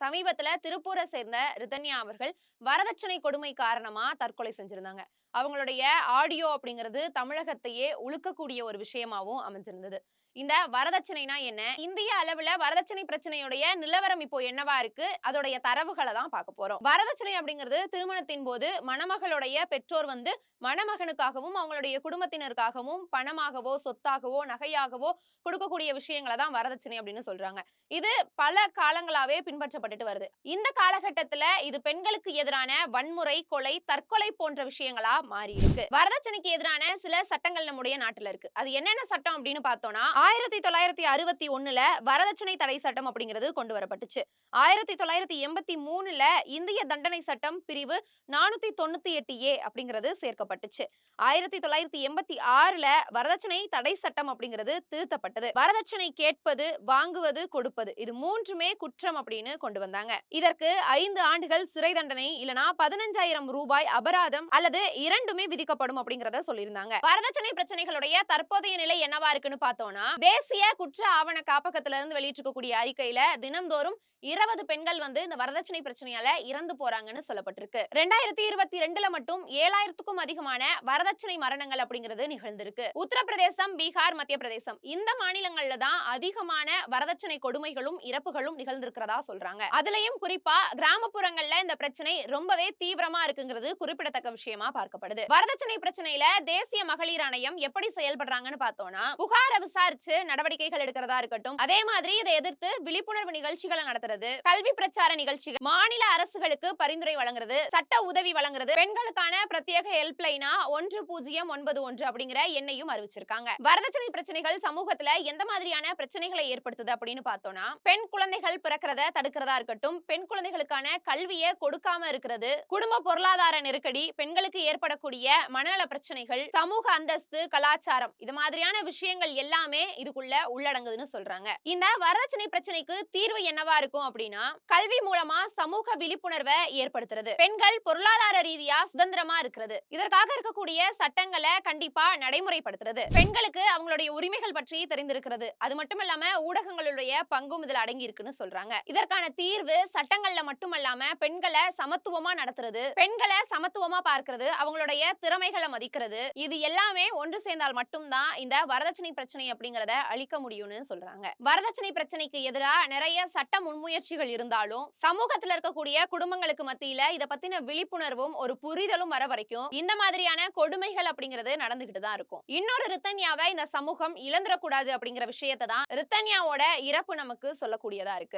சமீபத்துல திருப்பூரை சேர்ந்த ரிதன்யா அவர்கள் வரதட்சணை கொடுமை காரணமா தற்கொலை செஞ்சிருந்தாங்க. அவங்களுடைய ஆடியோ அப்படிங்கிறது தமிழகத்தையே உழுக்கக்கூடிய ஒரு விஷயமாவும் அமைஞ்சிருந்தது. இந்த வரதட்சணைனா என்ன? இந்திய அளவுல வரதட்சணை பிரச்சனையுடைய நிலவரம் இப்போ என்னவா இருக்கு? அதோடைய தரவுகளை தான் பார்க்க போறோம். வரதட்சணை அப்படிங்கிறது திருமணத்தின் போது மணமகளுடைய பெற்றோர் வந்து மணமகனுக்காகவும் அவங்களுடைய குடும்பத்தினருக்காகவும் பணமாகவோ சொத்தாகவோ நகையாகவோ கொடுக்கக்கூடிய விஷயங்களை தான் வரதட்சணை அப்படின்னு சொல்றாங்க. இது பல காலங்களாவே பின்பற்றப்பட்டுட்டு வருது. இந்த காலகட்டத்துல இது பெண்களுக்கு எதிரான வன்முறை கொலை தற்கொலை போன்ற விஷயங்களா மாறி இருக்கு. வரதட்சணைக்கு எதிரான சில சட்டங்கள் நம்முடைய நாட்டுல இருக்கு. அது என்னென்ன சட்டம் அப்படின்னு பார்த்தோம்னா ஆயிரத்தி தொள்ளாயிரத்தி அறுபத்தி ஒண்ணுல வரதட்சணை தடை சட்டம் அப்படிங்கிறது கொண்டு வரப்பட்டுச்சு. ஆயிரத்தி தொள்ளாயிரத்தி எண்பத்தி மூணுல இந்திய தண்டனை சட்டம் பிரிவு நானூத்தி தொண்ணூத்தி எட்டு ஏ அப்படிங்கிறது சேர்க்கப்பட்டுச்சு. ஆயிரத்தி தொள்ளாயிரத்தி எண்பத்தி ஆறுல வரதட்சணை தடை சட்டம் அப்படிங்கிறது திருத்தப்பட்டது. வரதட்சணை கேட்பது வாங்குவது கொடுப்பது இது மூன்றுமே குற்றம் அப்படின்னு கொண்டு வந்தாங்க. இதற்கு ஐந்து ஆண்டுகள் சிறை தண்டனை இல்லனா பதினஞ்சாயிரம் ரூபாய் அபராதம் அல்லது இரண்டுமே விதிக்கப்படும் அப்படிங்கறத சொல்லியிருந்தாங்க. வரதட்சணை பிரச்சனைகளுடைய தற்போதைய நிலை என்னவா இருக்குன்னு பார்த்தோம்னா தேசிய குற்ற ஆவண காப்பகத்துல இருந்து வெளியிட்டிருக்கக்கூடிய அறிக்கையில தினம்தோறும் இருபது பெண்கள் வந்து இந்த வரதட்சணை பிரச்சனையால இறந்து போறாங்கன்னு சொல்லப்பட்டிருக்கு. ரெண்டாயிரத்தி இருபத்தி ரெண்டுல மட்டும் ஏழாயிரத்துக்கும் அதிகமான வரதட்சணை மரணங்கள் அப்படிங்கிறது நிகழ்ந்திருக்கு. உத்தரப்பிரதேசம் பீகார் மத்திய பிரதேசம் இந்த மாநிலங்கள்ல தான் அதிகமான வரதட்சணை கொடுமைகளும் இறப்புகளும் நிகழ்ந்திருக்கிறதா சொல்றாங்க. அதுலயும் குறிப்பா கிராமப்புறங்கள்ல இந்த பிரச்சனை ரொம்பவே தீவிரமா இருக்குங்கிறது குறிப்பிடத்தக்க விஷயமா எதிர்பார்க்கப்படுது வரதட்சணை பிரச்சனையில தேசிய மகளிர் ஆணையம் எப்படி செயல்படுறாங்கன்னு பார்த்தோம்னா புகார விசாரிச்சு நடவடிக்கைகள் எடுக்கிறதா இருக்கட்டும் அதே மாதிரி இதை எதிர்த்து விழிப்புணர்வு நிகழ்ச்சிகளை நடத்துறது கல்வி பிரச்சார நிகழ்ச்சிகள் மாநில அரசுகளுக்கு பரிந்துரை வழங்குறது சட்ட உதவி வழங்குறது பெண்களுக்கான பிரத்யேக ஹெல்ப்லைனா ஒன்று பூஜ்ஜியம் ஒன்பது ஒன்று அப்படிங்கிற எண்ணையும் அறிவிச்சிருக்காங்க. வரதட்சணை பிரச்சனைகள் சமூகத்துல எந்த மாதிரியான பிரச்சனைகளை ஏற்படுத்துது அப்படின்னு பார்த்தோம்னா பெண் குழந்தைகள் பிறக்கிறத தடுக்கிறதா இருக்கட்டும் பெண் குழந்தைகளுக்கான கல்வியை கொடுக்காம இருக்கிறது குடும்ப பொருளாதார நெருக்கடி பெண்களுக்கு ஏற்படக்கூடிய மனநல பிரச்சனைகள் சமூக அந்தஸ்து கலாச்சாரம் இது மாதிரியான விஷயங்கள் எல்லாமே இதுக்குள்ள உள்ளடங்குதுன்னு சொல்றாங்க. இந்த வரதட்சணை பிரச்சனைக்கு தீர்வு என்னவா இருக்கும் அப்படின்னா கல்வி மூலமா சமூக விழிப்புணர்வை ஏற்படுத்துறது. பெண்கள் பொருளாதார ரீதியா சுதந்திரமா இருக்கிறது. இதற்காக இருக்கக்கூடிய சட்டங்களை கண்டிப்பா நடைமுறைப்படுத்துறது. பெண்களுக்கு அவங்களுடைய உரிமைகள் பற்றி தெரிந்திருக்கிறது. அது மட்டும் இல்லாம ஊடகங்களுடைய பங்கும் இதுல அடங்கி இருக்குன்னு சொல்றாங்க. இதற்கான தீர்வு சட்டங்கள்ல மட்டுமல்லாம பெண்களை சமத்துவமா நடத்துறது பெண்களை சமத்துவமா பார்க்கிறது அவங்களுடைய திறமைகளை மதிக்கிறது. இது எல்லாமே ஒன்று சேர்ந்தால் மட்டும்தான் இந்த வரதட்சணை பிரச்சனை அப்படிங்கறத அழிக்க முடியும்னு சொல்றாங்க. வரதட்சணை பிரச்சனைக்கு எதிராக நிறைய சட்ட முன்முயற்சிகள் இருந்தாலும் சமூகத்துல இருக்கக்கூடிய குடும்பங்களுக்கு மத்தியில இத பத்தின விழிப்புணர்வும் ஒரு புரிதலும் வர வரைக்கும் இந்த மாதிரியான கொடுமைகள் அப்படிங்கிறது நடந்துகிட்டு தான் இருக்கும். இன்னொரு ரித்தன்யாவை இந்த சமூகம் இழந்துடக்கூடாது அப்படிங்கிற விஷயத்தை தான் ரித்தன்யாவோட இறப்பு நமக்கு சொல்லக்கூடியதா இருக்கு.